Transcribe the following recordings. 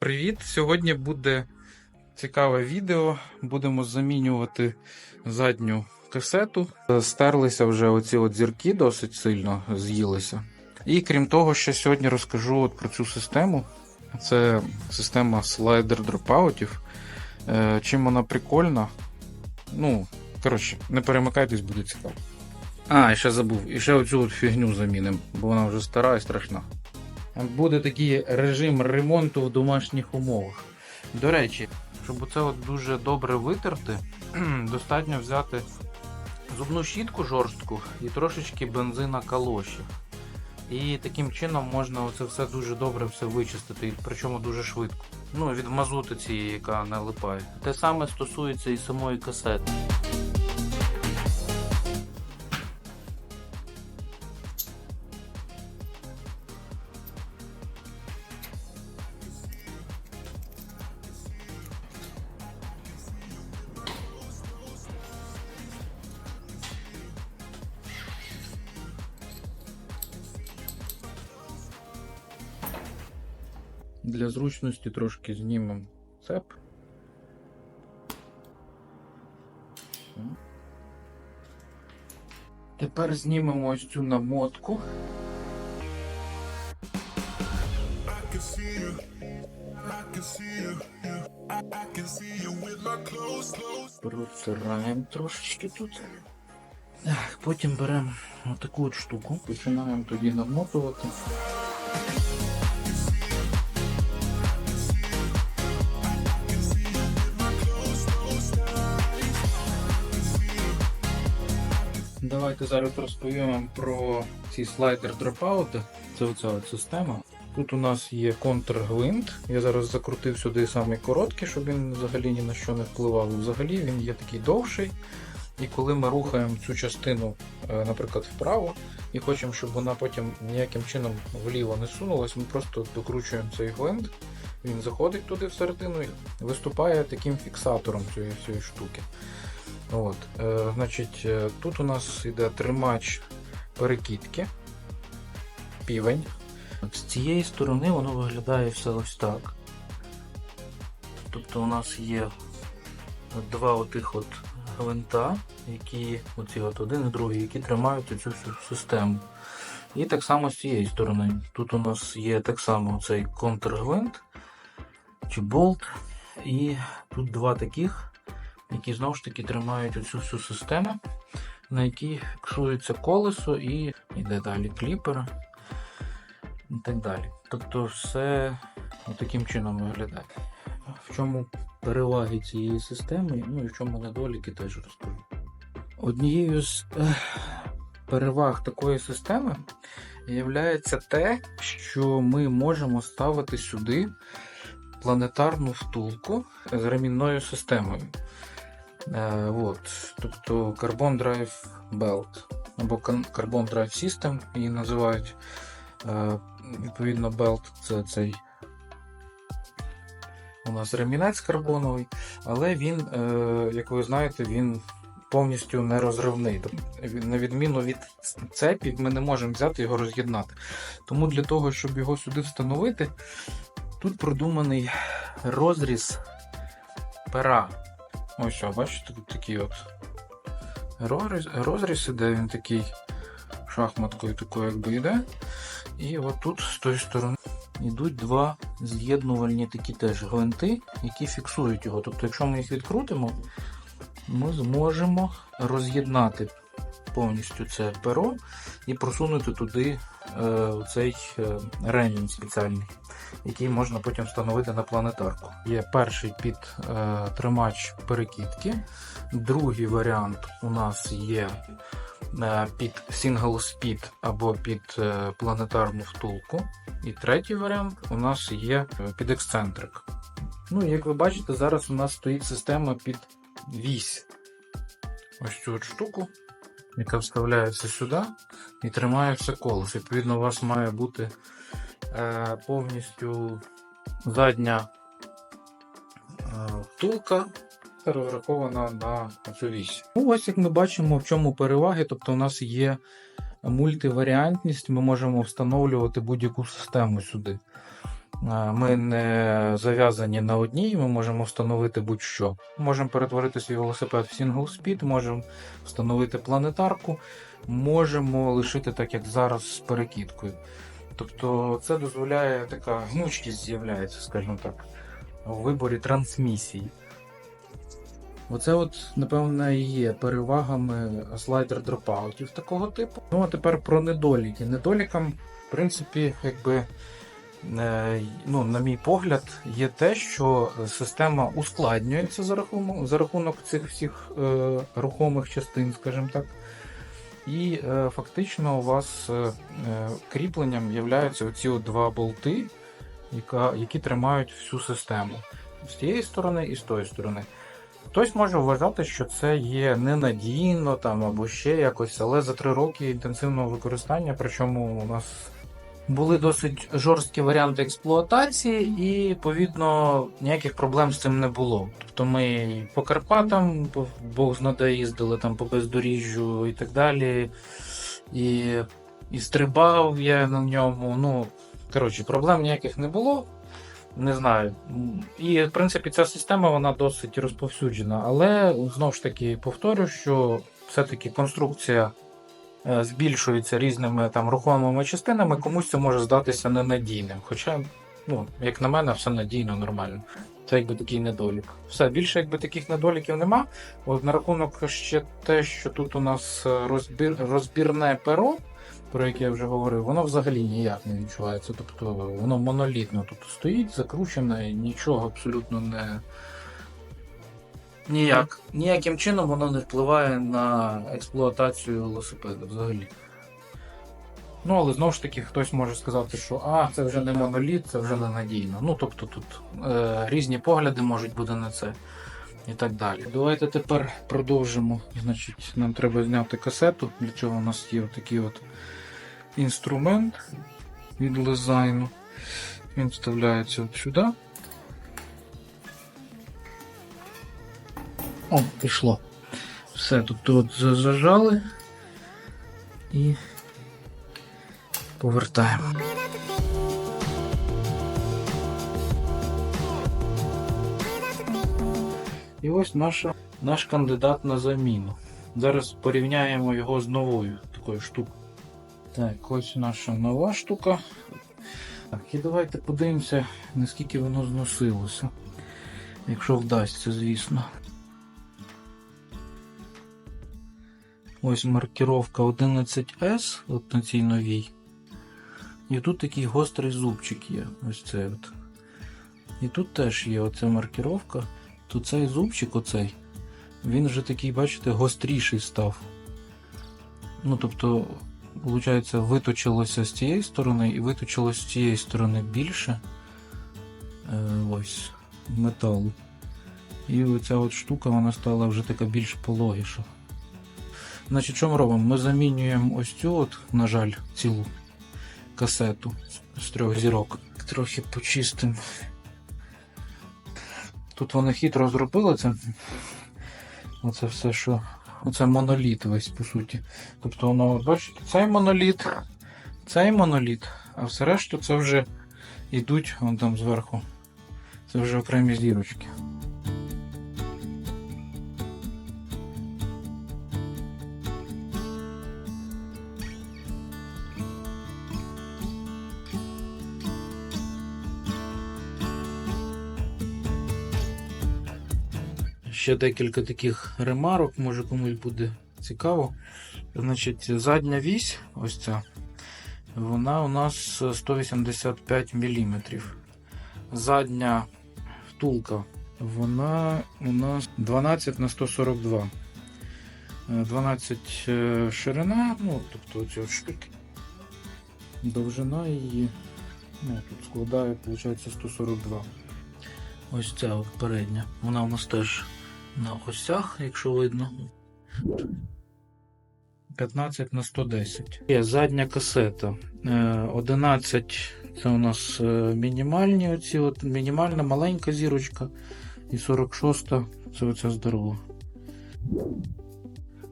Привіт! Сьогодні буде цікаве відео. Будемо замінювати задню касету. Стерлися вже оці от зірки досить сильно з'їлися. І крім того, ще сьогодні розкажу от про цю систему. Це система слайдер дропаутів. Е, Чим вона прикольна. Ну, коротше, не перемикайтесь, буде цікаво. А, і ще забув. І ще оцю от фігню замінимо, бо вона вже стара і страшна. Буде такий режим ремонту в домашніх умовах. До речі, щоб це от дуже добре витерти, достатньо взяти зубну щітку жорстку і трошечки бензина калоші. І таким чином можна оце все дуже добре все вичистити, причому дуже швидко. Ну, від мазути цієї, яка налипає. Те саме стосується і самої касети. Для зручності трошки знімемо цеп. Тепер знімемо ось цю намотку. Протираємо трошечки тут. Так, потім беремо отаку от штуку, починаємо тоді намотувати. Давайте зараз розповім вам про ці слайдер дропаути. Це оця система. Тут у нас є контргвинт. Я зараз закрутив сюди самий короткий, щоб він взагалі ні на що не впливав. Взагалі він є такий довший. І коли ми рухаємо цю частину, е, наприклад, вправо, і хочемо, щоб вона потім ніяким чином вліво не сунулась, ми просто докручуємо цей гвинт, він заходить туди всередину і виступає таким фіксатором цієї всієї штуки. От, е, значить, е, Тут у нас йде тримач перекидки, півень. З цієї сторони воно виглядає все ось так. Тобто у нас є два отих от гвинта, які оці от один і другий, які тримають цю всю систему. І так само з цієї сторони. Тут у нас є так само цей контргвинт чи болт. І тут два таких, які знову ж таки тримають оцю всю систему, на якій фіксується колесо і йде далі кліпер і так далі. Тобто все таким чином виглядає. В чому переваги цієї системи, ну і в чому недоліки теж розкажу. Однією з переваг такої системи є те, що ми можемо ставити сюди планетарну втулку з ремінною системою. Е. Тобто Carbon Drive Belt або Carbon Drive System її називають. Е, відповідно, Belt це цей у нас ремінець карбоновий, але він, е, як ви знаєте, він повністю нерозривний. Тобто, На відміну від цепів, ми не можемо взяти його роз'єднати. Тому для того, щоб його сюди встановити, тут продуманий розріз пера. Ось що, бачите, тут такий от розріз, розріз іде, він такий шахматкою такою якби йде. І от тут з тої сторони йдуть два з'єднувальні такі теж гвинти, які фіксують його. Тобто, якщо ми їх відкрутимо, ми зможемо роз'єднати повністю це перо і просунути туди е, цей е, ремінь спеціальний, який можна потім встановити на планетарку. Є перший під е, тримач перекидки, другий варіант у нас є е, під single speed або під е, планетарну втулку. І третій варіант у нас є під ексцентрик. Ну, як ви бачите, зараз у нас стоїть система під вісь. Ось цю от штуку, яка вставляється сюди і тримає все колесо. Відповідно, у вас має бути повністю задня е, втулка розрахована на цю. Ну, ось як ми бачимо, в чому переваги. Тобто, у нас є мультиваріантність, ми можемо встановлювати будь-яку систему сюди. Е, Ми не зав'язані на одній, ми можемо встановити будь-що. Можемо перетворити свій велосипед в сингл спід, можемо встановити планетарку, можемо лишити так, як зараз з перекидкою. Тобто це дозволяє така гнучкість з'являється, скажімо так, у виборі трансмісії. Оце, от, напевно, і є перевагами слайдер дропаутів такого типу. Ну а тепер про недоліки. Недолікам, в принципі, якби. е, Ну, на мій погляд, є те, що система ускладнюється за рахунок, за рахунок цих всіх е, рухомих частин, скажімо так. І е, фактично у вас е, е, кріпленням являються оці два болти, які тримають всю систему з тієї сторони і з тої сторони. Хтось може вважати, що це є ненадійно там або ще якось, але за три роки інтенсивного використання, причому у нас були досить жорсткі варіанти експлуатації, і відповідно ніяких проблем з цим не було. Тобто ми по Карпатам, Бог знаде, їздили там по бездоріжжю і так далі. І, і стрибав я на ньому. Ну, коротше, проблем ніяких не було. Не знаю. І, в принципі, ця система вона досить розповсюджена. Але знову ж таки повторю, що все-таки конструкція е, збільшується різними там рухомими частинами, комусь це може здатися ненадійним. Хоча, ну, як на мене, все надійно, нормально. Це якби такий недолік. Все, більше якби таких недоліків нема. От на рахунок ще те, що тут у нас е, розбір, розбірне перо, про яке я вже говорив, воно взагалі ніяк не відчувається. Тобто воно монолітно тут стоїть, закручене, нічого абсолютно не. Ніяк. Ніяким чином воно не впливає на експлуатацію велосипеда взагалі. Ну, але знову ж таки, хтось може сказати, що а, це вже не моноліт, це вже не надійно. Ну, тобто тут е, різні погляди можуть бути на це і так далі. Давайте тепер продовжимо. Значить, нам треба зняти касету. Для чого у нас є такий от інструмент від дизайну. Він вставляється от сюди. О, пішло. Все, тобто от зажали і повертаємо. І ось наша, наш кандидат на заміну. Зараз порівняємо його з новою такою штукою. Так, ось наша нова штука. Так, і давайте подивимося, наскільки воно зносилося. Якщо вдасться, звісно. Ось маркіровка 11S от на цій новій. І тут такий гострий зубчик є. Ось цей от. І тут теж є оця маркіровка. То цей зубчик, оцей, він вже такий, бачите, гостріший став. Ну, тобто, виходить, виточилося з цієї сторони і виточилося з цієї сторони більше. Е, ось металу. І оця от штука вона стала вже така більш пологіша. Значить, що ми робимо? Ми замінюємо ось цю, от, на жаль, цілу касету з- трьох зірок. Трохи почистимо. Тут вони хитро зробили це. Оце все, що. Оце моноліт весь, по суті. Тобто воно, бачите, цей моноліт, цей моноліт, а все решту це вже йдуть вон там зверху. Це вже окремі зірочки. Ще декілька таких ремарок, може комусь буде цікаво. Значить, задня вісь, ось ця, вона у нас 185 мм. Задня втулка, вона у нас 12 на 142. Е, 12 е, ширина, ну, тобто оці штуки. Довжина її ну, тут складає, виходить, 142. Ось ця от передня. Вона у нас теж на осях, якщо видно. 15 на 110. Є задня касета. Е, 11 це у нас е, мінімальні оці, от мінімальна маленька зірочка. І 46 це оця здорова.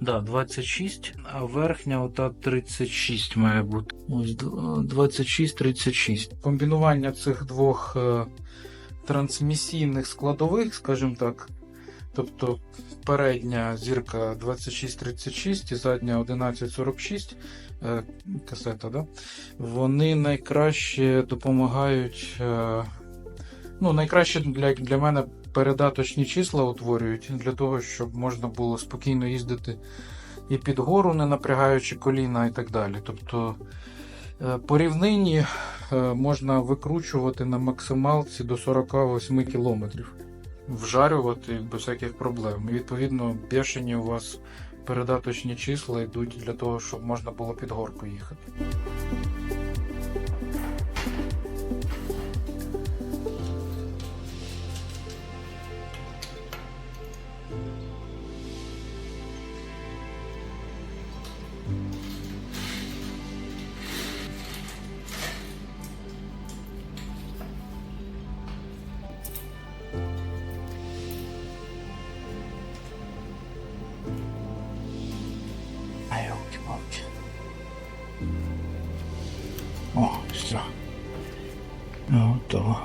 Да, 26, а верхня ота 36 має бути. Ось 26-36. Комбінування цих двох е, трансмісійних складових, скажімо так. Тобто передня зірка 2636 і задня 1146 е, касета, да? вони найкраще допомагають. Е, ну, найкраще для, для мене передаточні числа утворюють для того, щоб можна було спокійно їздити і під гору, не напрягаючи коліна і так далі. Тобто е, по рівнині можна викручувати на максималці до 48 км. Вжарювати без всяких проблем. І відповідно бешені у вас передаточні числа йдуть для того, щоб можна було під горку їхати. Готово.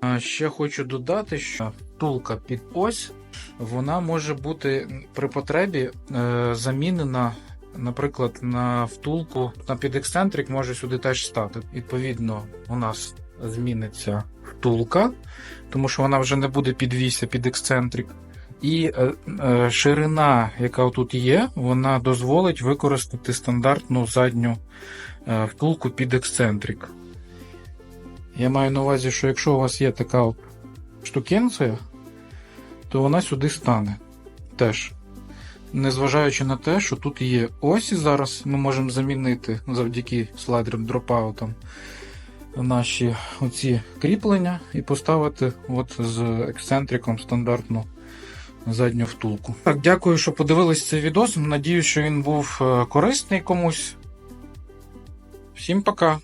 А Ще хочу додати, що втулка під ось вона може бути при потребі е, замінена наприклад, на втулку на підексцентрик може сюди теж стати. Відповідно, у нас зміниться втулка, тому що вона вже не буде підвісся під ексцентрик. І е, е, ширина, яка тут є, вона дозволить використати стандартну задню е, втулку під ексцентрик. Я маю на увазі, що якщо у вас є така штукенція, то вона сюди стане теж незважаючи на те, що тут є ось зараз ми можемо замінити завдяки слайдерам дропаутам наші оці кріплення і поставити от з ексцентриком стандартну задню втулку. Так, дякую, що подивились цей відос. Надію, що він був е, корисний комусь. Всім пока!